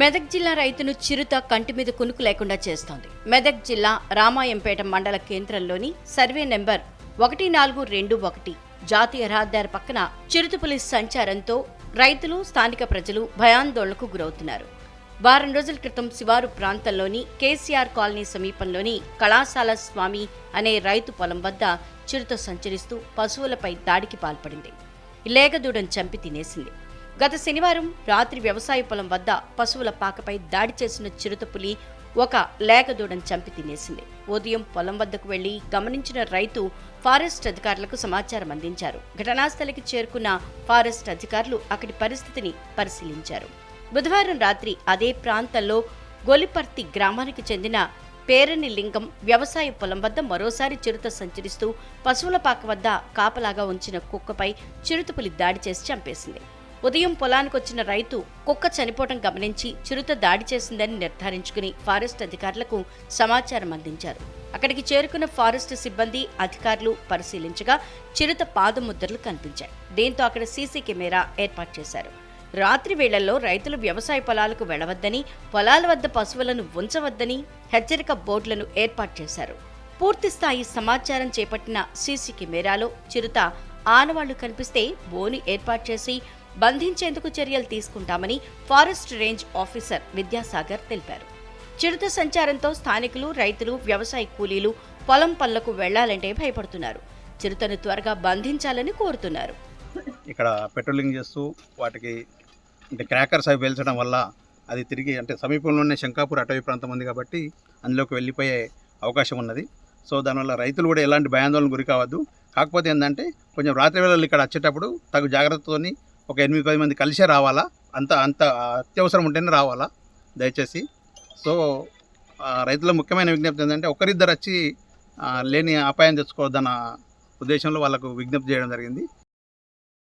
మెదక్ జిల్లా రైతును చిరుత కంటి మీద కునుకు లేకుండా చేస్తోంది. మెదక్ జిల్లా రామాయంపేట మండల కేంద్రంలోని సర్వే నెంబర్ ఒకటి నాలుగు రెండు ఒకటి జాతీయ రహదారి పక్కన చిరుతపులి సంచారంతో రైతులు స్థానిక ప్రజలు భయాందోళనకు గురవుతున్నారు. వారం రోజుల క్రితం శివారు ప్రాంతంలోని కేసీఆర్ కాలనీ సమీపంలోని కళాశాల స్వామి అనే రైతు పొలం వద్ద చిరుత సంచరిస్తూ పశువులపై దాడికి పాల్పడింది. లేగదూడను చంపి తినేసింది. గత శనివారం రాత్రి వ్యవసాయ పొలం వద్ద పశువుల పాకపై దాడి చేసిన చిరుతపులి ఒక లేగదూడను చంపి తినేసింది. ఉదయం పొలం వద్దకు వెళ్ళి గమనించిన రైతు ఫారెస్ట్ అధికారులకు సమాచారం అందించారు. ఘటనాస్థలికి చేరుకున్న ఫారెస్ట్ అధికారులు అక్కడి పరిస్థితిని పరిశీలించారు. బుధవారం రాత్రి అదే ప్రాంతంలో గొలిపర్తి గ్రామానికి చెందిన పేరని లింగం వ్యవసాయ పొలం వద్ద మరోసారి చిరుత సంచరిస్తూ పశువుల పాక వద్ద కాపలాగా ఉంచిన కుక్కపై చిరుతపులి దాడి చేసి చంపేసింది. ఉదయం పొలానికి వచ్చిన రైతు కుక్క చనిపోవడం గమనించి చిరుత దాడి చేసిందని నిర్ధారించుకుని ఫారెస్ట్ అధికారులకు సమాచారం అందించారు. అక్కడికి చేరుకున్న ఫారెస్ట్ సిబ్బంది అధికారులు పరిశీలించగా చిరుత పాదముద్రలు కనిపించాయి. దీంతో అక్కడ సీసీ కెమెరా ఏర్పాటు చేశారు. రాత్రి వేళల్లో రైతులు వ్యవసాయ పొలాలకు వెళ్ళవద్దని పొలాల వద్ద పశువులను ఉంచవద్దని హెచ్చరిక బోర్డులను ఏర్పాటు చేశారు. పూర్తి స్థాయి సమాచారం చేపట్టిన సీసీ కెమెరాలో చిరుత ఆనవాళ్ళు కనిపిస్తే బోను ఏర్పాటు చేసి బంధించేందుకు చర్యలు తీసుకుంటామని ఫారెస్ట్ రేంజ్ ఆఫీసర్ విద్యాసాగర్ తెలిపారు. చిరుత సంచారంతో స్థానికులు రైతులు వ్యవసాయ కూలీలు పొలం పనులకు వెళ్ళాలంటే భయపడుతున్నారు. చిరుతను త్వరగా బంధించాలని కోరుతున్నారు. ఇక్కడ పెట్రోలింగ్ చేస్తూ వాటికి అంటే క్రాకర్స్ అవి పేల్చడం వల్ల అది తిరిగి అంటే సమీపంలోనే శంకాపూర్ అటవీ ప్రాంతం ఉంది కాబట్టి అందులోకి వెళ్ళిపోయే అవకాశం ఉన్నది. సో దానివల్ల రైతులు కూడా ఎలాంటి భయాందోళన గురి కావద్దు. కాకపోతే ఏంటంటే కొంచెం రాత్రి వేళలు ఇక్కడ వచ్చేటప్పుడు తగు జాగ్రత్తతోని ఒక ఎనిమిది పది మంది కలిసే రావాలా? అంత అంత అత్యవసరం ఉంటేనే రావాలా? దయచేసి. సో రైతుల ముఖ్యమైన విజ్ఞప్తి ఏంటంటే ఒకరిద్దరు వచ్చి లేని అపాయం తెచ్చుకోవద్దన్న ఉద్దేశంలో వాళ్ళకు విజ్ఞప్తి చేయడం జరిగింది.